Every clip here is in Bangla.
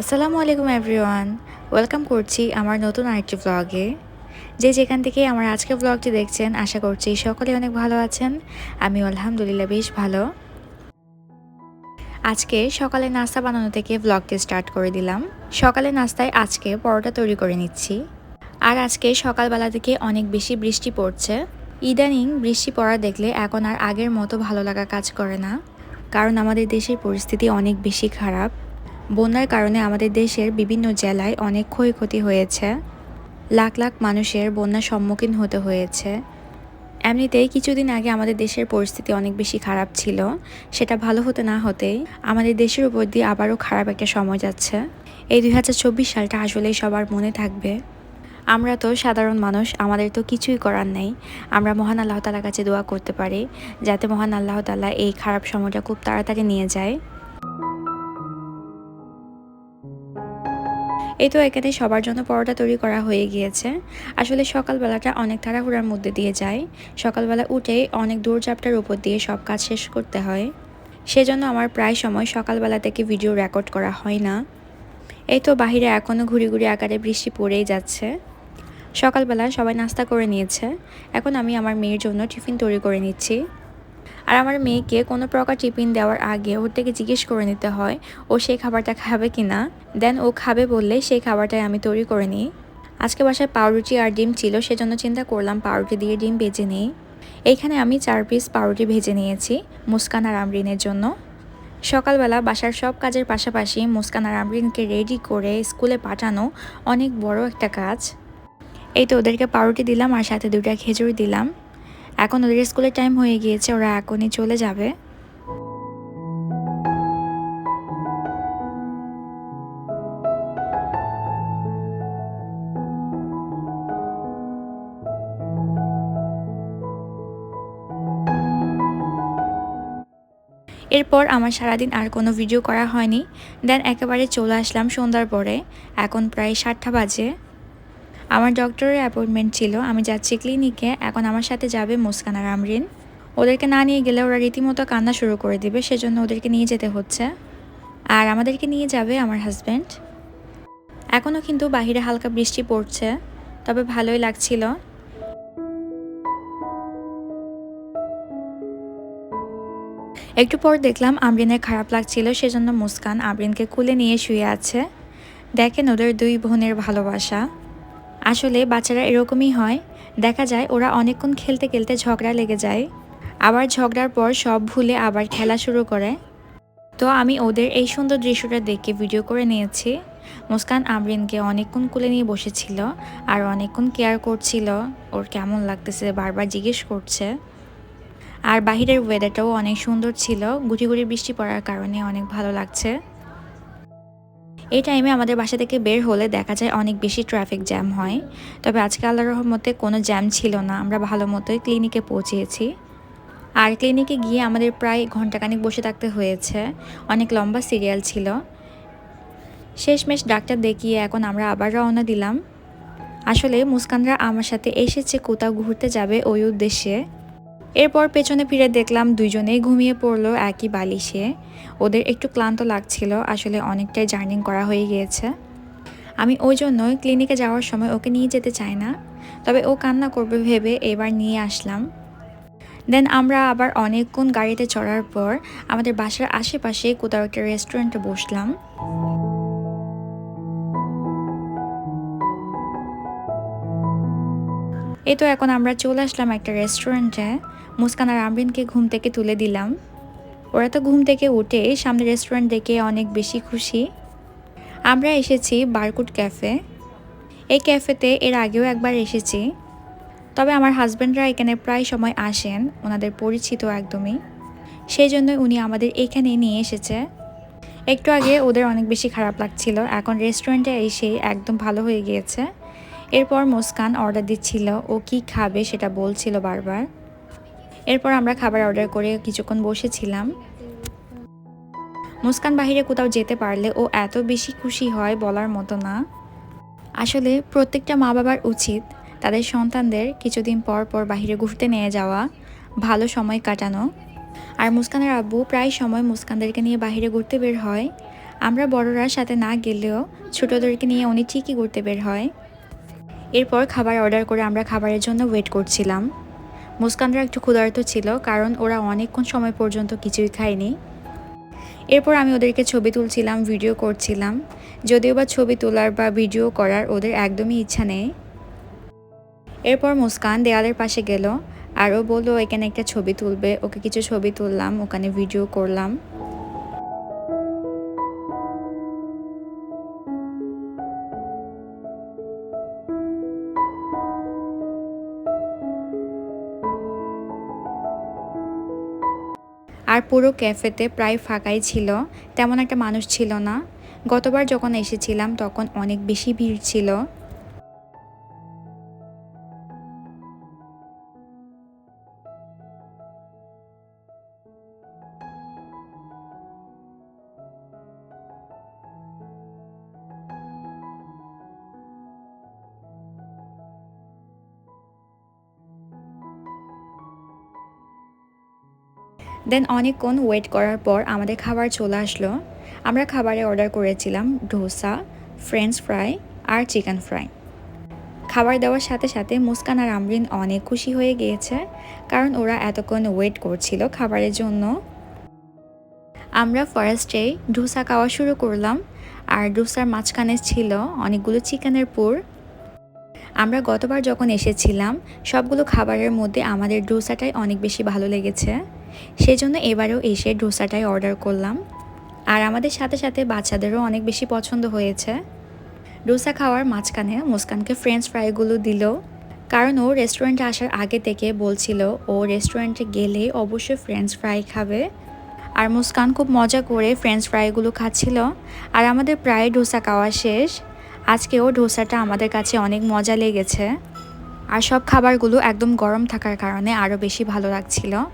আসসালামু আলাইকুম এভরিওয়ান। ওয়েলকাম করছি আমার নতুন আরেকটি ব্লগে যে যেখান থেকে আমার আজকের ব্লগটি দেখছেন, আশা করছি সকলে অনেক ভালো আছেন। আমি আলহামদুলিল্লাহ বেশ ভালো। আজকে সকালে নাস্তা বানানো থেকে ব্লগটি স্টার্ট করে দিলাম। সকালে নাস্তায় আজকে পরোটা তৈরি করে নিচ্ছি। আর আজকে সকালবেলা থেকে অনেক বেশি বৃষ্টি পড়ছে। ইদানিং বৃষ্টি পড়া দেখলে এখন আর আগের মতো ভালো লাগা কাজ করে না। কারণ আমাদের দেশের পরিস্থিতি অনেক বেশি খারাপ। বন্যার কারণে আমাদের দেশের বিভিন্ন জেলায় অনেক ক্ষয়ক্ষতি হয়েছে। লাখ লাখ মানুষের বন্যার সম্মুখীন হতে হয়েছে। এমনিতেই কিছুদিন আগে আমাদের দেশের পরিস্থিতি অনেক বেশি খারাপ ছিল। সেটা ভালো হতে না হতেই আমাদের দেশের উপর দিয়ে আবারও খারাপ একটা সময় যাচ্ছে। এই দু হাজার চব্বিশ সালটা আসলেই সবার মনে থাকবে। আমরা তো সাধারণ মানুষ, আমাদের তো কিছুই করার নেই। আমরা মহান আল্লাহ তালার কাছে দোয়া করতে পারি, যাতে মহান আল্লাহ তালা এই খারাপ সময়টা খুব তাড়াতাড়ি নিয়ে যায়। এই তো এখানে সবার জন্য পরোটা তৈরি করা হয়ে গিয়েছে। আসলে সকালবেলাটা অনেক তাড়াহুড়ার মধ্যে দিয়ে যায়। সকালবেলা উঠে অনেক দৌড়ঝাপটার উপর দিয়ে সব কাজ শেষ করতে হয়। সেজন্য আমার প্রায় সময় সকালবেলা থেকে ভিডিও রেকর্ড করা হয় না। এই তো বাহিরে এখনও ঘুরি ঘুরি আকারে বৃষ্টি পড়েই যাচ্ছে। সকালবেলা সবাই নাস্তা করে নিয়েছে। এখন আমি আমার মেয়ের জন্য টিফিন তৈরি করে নিচ্ছি। আর আমার মেয়েকে কোনো প্রকার টিফিন দেওয়ার আগে ওর থেকে জিজ্ঞেস করে নিতে হয়, ও সেই খাবারটা খাবে কি না দেন ও খাবে বললে, সেই খাবারটাই আমি তৈরি করে নিই। আজকে বাসায় পাউরুটি আর ডিম ছিল, সেজন্য চিন্তা করলাম পাউরুটি দিয়ে ডিম ভেজে নিই। এইখানে আমি চার পিস পাউরুটি ভেজে নিয়েছি, মুস্কান আর আমরিনের জন্য। সকালবেলা বাসার সব কাজের পাশাপাশি মুস্কান আর আমরিনকে রেডি করে স্কুলে পাঠানো অনেক বড় একটা কাজ। এই তো ওদেরকে পাউরুটি দিলাম আর সাথে দুটা খেজুর দিলাম। এখন ওদের স্কুলের টাইম হয়ে গিয়েছে, ওরা এখনই চলে যাবে। এরপর আমার সারাদিন আর কোনো ভিডিও করা হয়নি। দেন একেবারে চলে আসলাম সন্ধ্যার পরে। এখন প্রায় সাতটা বাজে। আমার ডক্টরের অ্যাপয়েন্টমেন্ট ছিল, আমি যাচ্ছি ক্লিনিকে এখন আমার সাথে যাবে মুস্কান আর আমরিন ওদেরকে না নিয়ে গেলে ওরা রীতিমতো কান্না শুরু করে দিবে, সেজন্য ওদেরকে নিয়ে যেতে হচ্ছে। আর আমাদেরকে নিয়ে যাবে আমার হাজব্যান্ড এখনও কিন্তু বাহিরে হালকা বৃষ্টি পড়ছে, তবে ভালোই লাগছিল। একটু পর দেখলাম আমরিনের খারাপ লাগছিল, সেজন্য মুস্কান আমরিনকে কুলে নিয়ে শুয়ে আছে। দেখেন ওদের দুই বোনের ভালোবাসা। আসলে বাচ্চারা এরকমই হয়। দেখা যায় ওরা অনেকক্ষণ খেলতে খেলতে ঝগড়া লেগে যায়। আবার ঝগড়ার পর সব ভুলে আবার খেলা শুরু করে। তো আমি ওদের এই সুন্দর দৃশ্যটা দেখে ভিডিও করে নিয়েছি। মুস্কান আমরিনকে অনেকক্ষণ কুলে নিয়ে বসেছিল আর অনেকক্ষণ কেয়ার করছিল। ওর কেমন লাগতেছে বারবার জিজ্ঞেস করছে। আর বাহিরের ওয়েদারটাও অনেক সুন্দর ছিল। গুটি গুটি বৃষ্টি পড়ার কারণে অনেক ভালো লাগছে। এই টাইমে আমাদের বাসা থেকে বের হলে দেখা যায় অনেক বেশি ট্রাফিক জ্যাম হয়। তবে আজকে আল্লাহ রহমতে কোনো জ্যাম ছিল না। আমরা ভালো মতোই ক্লিনিকে পৌঁছেছি। আর ক্লিনিকে গিয়ে আমাদের প্রায় ঘন্টাখানিক বসে থাকতে হয়েছে। অনেক লম্বা সিরিয়াল ছিল। শেষমেশ ডাক্তার দেখিয়ে এখন আমরা আবার রওনা দিলাম। আসলে মুস্কানরা আমার সাথে এসেছে কোথাও ঘুরতে যাবে ওই উদ্দেশ্যে। এরপর পেছনে ফিরে দেখলাম দুইজনেই ঘুমিয়ে পড়ল একই বালিশে। ওদের একটু ক্লান্ত লাগছিল, আসলে অনেকটাই জার্নিং করা হয়ে গিয়েছে। আমি ওই জন্যই ক্লিনিকে যাওয়ার সময় ওকে নিয়ে যেতে চাই না, তবে ও কান্না করবে ভেবে এবার নিয়ে আসলাম। দেন আমরা আবার অনেকক্ষণ গাড়িতে চড়ার পর আমাদের বাসার আশেপাশে কোথাও একটা রেস্টুরেন্টে বসলাম। এই তো এখন আমরা চলে আসলাম একটা রেস্টুরেন্টে। মুস্কান আর আমরিনকে ঘুম থেকে তুলে দিলাম। ওরা তো ঘুম থেকে উঠে সামনে রেস্টুরেন্ট দেখে অনেক বেশি খুশি। আমরা এসেছি বারকুট ক্যাফে এই ক্যাফেতে এর আগেও একবার এসেছি। তবে আমার হাজব্যান্ডরা এখানে প্রায় সময় আসেন, ওনাদের পরিচিত একদমই। সেই জন্য উনি আমাদের এখানে নিয়ে এসেছে। একটু আগে ওদের অনেক বেশি খারাপ লাগছিল। এখন রেস্টুরেন্টে এসে একদম ভালো হয়ে গিয়েছে। এরপর মুস্কান অর্ডার দিচ্ছিল, ও কি খাবে সেটা বলছিল বারবার। এরপর আমরা খাবার অর্ডার করে কিছুক্ষণ বসেছিলাম। মুস্কান বাহিরে কোথাও যেতে পারলে ও এত বেশি খুশি হয় বলার মতো না। আসলে প্রত্যেকটা মা বাবার উচিত তাদের সন্তানদের কিছুদিন পর পর বাহিরে ঘুরতে নিয়ে যাওয়া, ভালো সময় কাটানো। আর মুস্কানের আব্বু প্রায় সময় মুস্কানদেরকে নিয়ে বাহিরে ঘুরতে বের হয়। আমরা বড়রা সাথে না গেলেও ছোটদেরকে নিয়ে উনি ঠিকই ঘুরতে বের হয়। এরপর খাবার অর্ডার করে আমরা খাবারের জন্য ওয়েট করছিলাম। মুস্কানরা একটু ক্ষুধার্ত ছিল, কারণ ওরা অনেকক্ষণ সময় পর্যন্ত কিছুই খায়নি। এরপর আমি ওদেরকে ছবি তুলছিলাম, ভিডিও করছিলাম। যদিও বা ছবি তোলার বা ভিডিও করার ওদের একদমই ইচ্ছা নেই। এরপর মুস্কান দেয়ালের পাশে গেল আরও বলল এখানে একটা ছবি তুলবে। ওকে কিছু ছবি তুললাম, ওখানে ভিডিও করলাম। পুরো ক্যাফেতে প্রায় ফাঁকাই ছিল, তেমন একটা মানুষ ছিল না। গতবার যখন এসেছিলাম, তখন অনেক বেশি ভিড় ছিল। দেন অনেকক্ষণ ওয়েট করার পর আমাদের খাবার চলে আসলো। আমরা খাবারে অর্ডার করেছিলাম ডোসা ফ্রেঞ্চ ফ্রাই আর চিকেন ফ্রাই খাবার দেওয়ার সাথে সাথে মুস্কান আর আমরিন অনেক খুশি হয়ে গিয়েছে, কারণ ওরা এতক্ষণ ওয়েট করছিল খাবারের জন্য। আমরা ফার্স্টে ডোসা খাওয়া শুরু করলাম, আর ডোসার মাঝখানে ছিল অনেকগুলো চিকেনের পুর। আমরা গতবার যখন এসেছিলাম, সবগুলো খাবারের মধ্যে আমাদের ডোসাটাই অনেক বেশি ভালো লেগেছে। সেজন্য এবারেও এসে ডোসাটাই অর্ডার করলাম। আর আমাদের সাথে সাথে বাচ্চাদেরও অনেক বেশি পছন্দ হয়েছে। ডোসা খাওয়ার মাঝখানে মুস্কানকে ফ্রেঞ্চ ফ্রাইগুলো দিল। কারণ ও রেস্টুরেন্টে আসার আগে থেকে বলছিল, ও রেস্টুরেন্টে গেলে অবশ্যই ফ্রেঞ্চ ফ্রাই খাবে। আর মুস্কান খুব মজা করে ফ্রেঞ্চ ফ্রাইগুলো খাচ্ছিল। আর আমাদের প্রায় ডোসা খাওয়া শেষ। আজকেও ডোসাটা আমাদের কাছে অনেক মজা লেগেছে। আর সব খাবারগুলো একদম গরম থাকার কারণে আরও বেশি ভালো লাগছিল।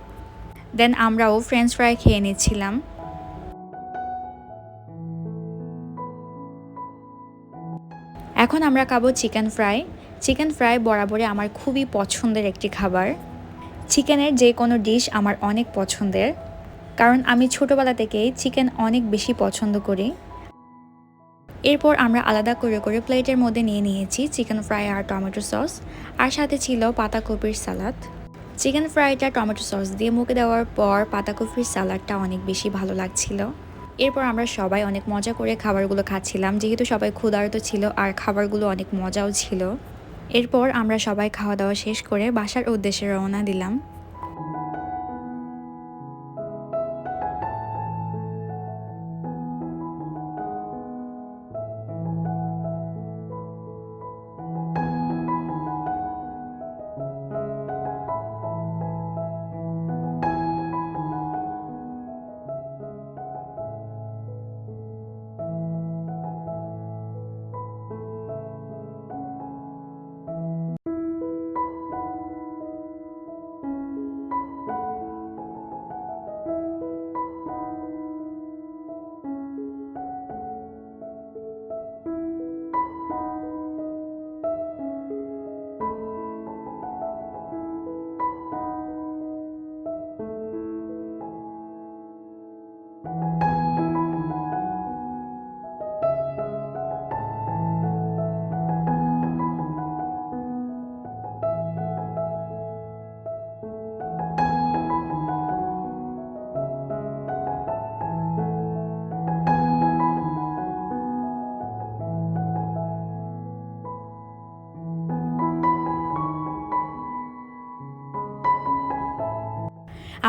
দেন আমরাও ফ্রেঞ্চ ফ্রাই খেয়ে নিচ্ছিলাম। এখন আমরা খাব চিকেন ফ্রাই চিকেন ফ্রাই বরাবরই আমার খুবই পছন্দের একটি খাবার। চিকেনের যে কোনো ডিশ আমার অনেক পছন্দের। কারণ আমি ছোটোবেলা থেকেই চিকেন অনেক বেশি পছন্দ করি। এরপর আমরা আলাদা করে করে প্লেটের মধ্যে নিয়ে নিয়েছি চিকেন ফ্রাই আর টমেটো সস আর সাথে ছিল পাতাকপির সালাদ চিকেন ফ্রাইটা টমেটো সস দিয়ে মুখে দেওয়ার পর পাতাকপির স্যালাডটা অনেক বেশি ভালো লাগছিল। এরপর আমরা সবাই অনেক মজা করে খাবারগুলো খাচ্ছিলাম, যেহেতু সবাই ক্ষুধার্ত ছিল আর খাবারগুলো অনেক মজাও ছিল। এরপর আমরা সবাই খাওয়া দাওয়া শেষ করে বাসার উদ্দেশ্যে রওনা দিলাম।